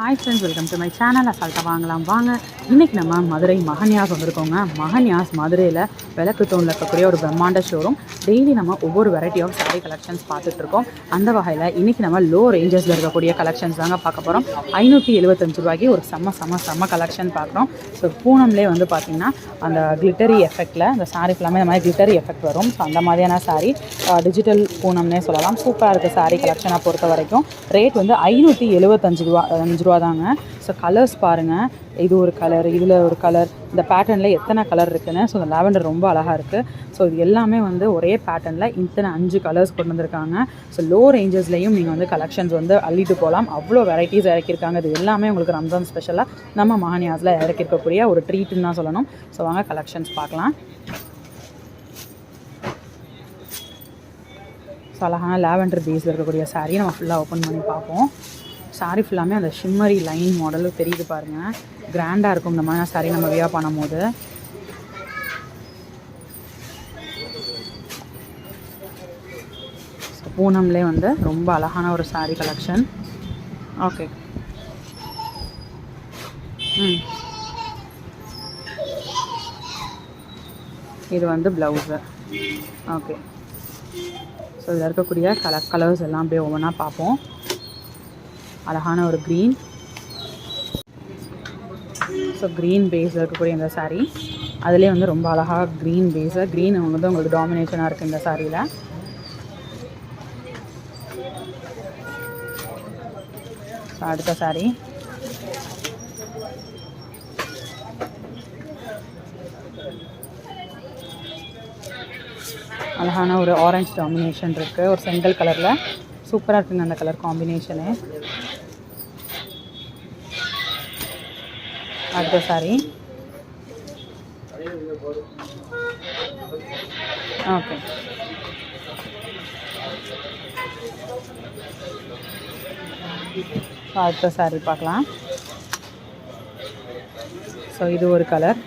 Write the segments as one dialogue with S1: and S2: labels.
S1: Hi friends welcome to my channel அசால்ட்டாக வாங்கலாம். வாங்க. இன்றைக்கி நம்ம மதுரை மகன்யாஸ் வந்திருக்கோங்க மகன்யாஸ் மதுரையில் விளக்கு தோணில் இருக்கக்கூடிய ஒரு பிரம்மாண்ட ஷோரூம் டெய்லி நம்ம ஒவ்வொரு வெரைட்டி ஆஃப் saree கலெக்ஷன்ஸ் பார்த்துட்ருக்கோம் அந்த வகையில் இன்றைக்கி நம்ம லோ ரேஞ்சஸில் இருக்கக்கூடிய கலெக்ஷன்ஸ் தாங்க பார்க்க போகிறோம் ஐநூற்றி எழுபத்தஞ்சு ரூபாய்க்கு ஒரு செம்ம செம்ம செம்ம கலெக்ஷன் பார்க்குறோம். ஸோ பூனம்லே வந்து பார்த்திங்கன்னா அந்த கிளிட்டரி எஃபெக்ட்டில் அந்த saree ஃபுல்லாமே இந்த மாதிரி கிளிட்டரி எஃபெக்ட் வரும். ஸோ அந்த மாதிரியான saree டிஜிட்டல் பூனம்னே சொல்லலாம். சூப்பராக இருக்குது சாரீ கலெக்ஷனை பொறுத்த வரைக்கும் ரேட் வந்து ஐநூற்றி எழுபத்தஞ்சு ரூபா அஞ்சு ரூபா தாங்க ஸோ கலர்ஸ் பாருங்கள் இது ஒரு கலர் இதில் ஒரு கலர் இந்த பேட்டர்னில் எத்தனை கலர் இருக்குன்னு. ஸோ இந்த லாவெண்டர் ரொம்ப அழகாக இருக்குது ஸோ இது எல்லாமே வந்து ஒரே பேட்டர்னில் இத்தனை அஞ்சு கலர்ஸ் கொண்டு வந்திருக்காங்க. ஸோ லோ ரேஞ்சஸ்லேயும் நீங்கள் வந்து கலெக்ஷன்ஸ் வந்து அள்ளிட்டு போகலாம் அவ்வளோ வெரைட்டிஸ் இறக்கியிருக்காங்க. இது எல்லாமே உங்களுக்கு ரம்ஜான் ஸ்பெஷலாக நம்ம மகானியாஸில் இறக்கிருக்கக்கூடிய ஒரு ட்ரீட்டுன்னு தான் சொல்லணும். ஸோ வாங்க கலெக்ஷன்ஸ் பார்க்கலாம். ஸோ அழகான லாவெண்டர் பேஸில் இருக்கக்கூடிய சாரியை நம்ம ஃபுல்லாக ஓப்பன் பண்ணி பார்ப்போம். சாரீ ஃபுல்லாமே அந்த ஷிம்மரி லைன் மாடலும் தெரியுது பாருங்கள் கிராண்டாக இருக்கும் இந்த மாதிரி சாரீ நம்ம வியா பண்ணும்போது. ஸோ பூனம்லே வந்து ரொம்ப அழகான ஒரு சாரீ கலெக்ஷன் ஓகே ம். இது வந்து ப்ளவுஸு ஓகே ஸோ இதில் இருக்கக்கூடிய கலர் கலர்ஸ் எல்லாம் அப்படியே ஒவ்வொன்றா பார்ப்போம். அழகான ஒரு க்ரீன் ஸோ க்ரீன் பேஸில் இருக்கக்கூடிய இந்த சாரீ அதுலேயே வந்து ரொம்ப அழகாக க்ரீன் பேஸு க்ரீன் வந்து உங்களுக்கு டாமினேஷனாக இருக்குது இந்த சாரியில் அடுத்த saree. அழகான ஒரு ஆரஞ்சு டாமினேஷன் இருக்குது ஒரு செங்கல் கலரில் சூப்பராக இருக்குங்க அந்த கலர் காம்பினேஷனு அடுத்த சாரி ஓகே அடுத்த சாரி பார்க்கலாம். ஸோ இது ஒரு கலர்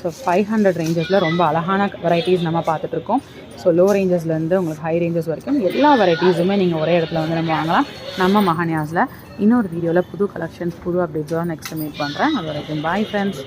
S1: ஸோ ஃபைவ் ஹண்ட்ரட் ரேஞ்சஸில் ரொம்ப அழகான வெரைட்டிஸ் நம்ம பார்த்துட்ருக்கோம். ஸோ லோ ரேஞ்சஸ்லேருந்து உங்களுக்கு ஹை ரேஞ்சஸ் வரைக்கும் எல்லா வெரைட்டிஸுமே நீங்கள் ஒரே இடத்துல வந்து நம்ம வாங்கலாம். நம்ம மகானியாஸில் இன்னொரு வீடியோவில் புது கலெக்ஷன்ஸ் புது அப்டேட்ஸோட நெக்ஸ்ட் மீட் பண்ணுறேன் அது வரைக்கும் பாய் ஃப்ரெண்ட்ஸ்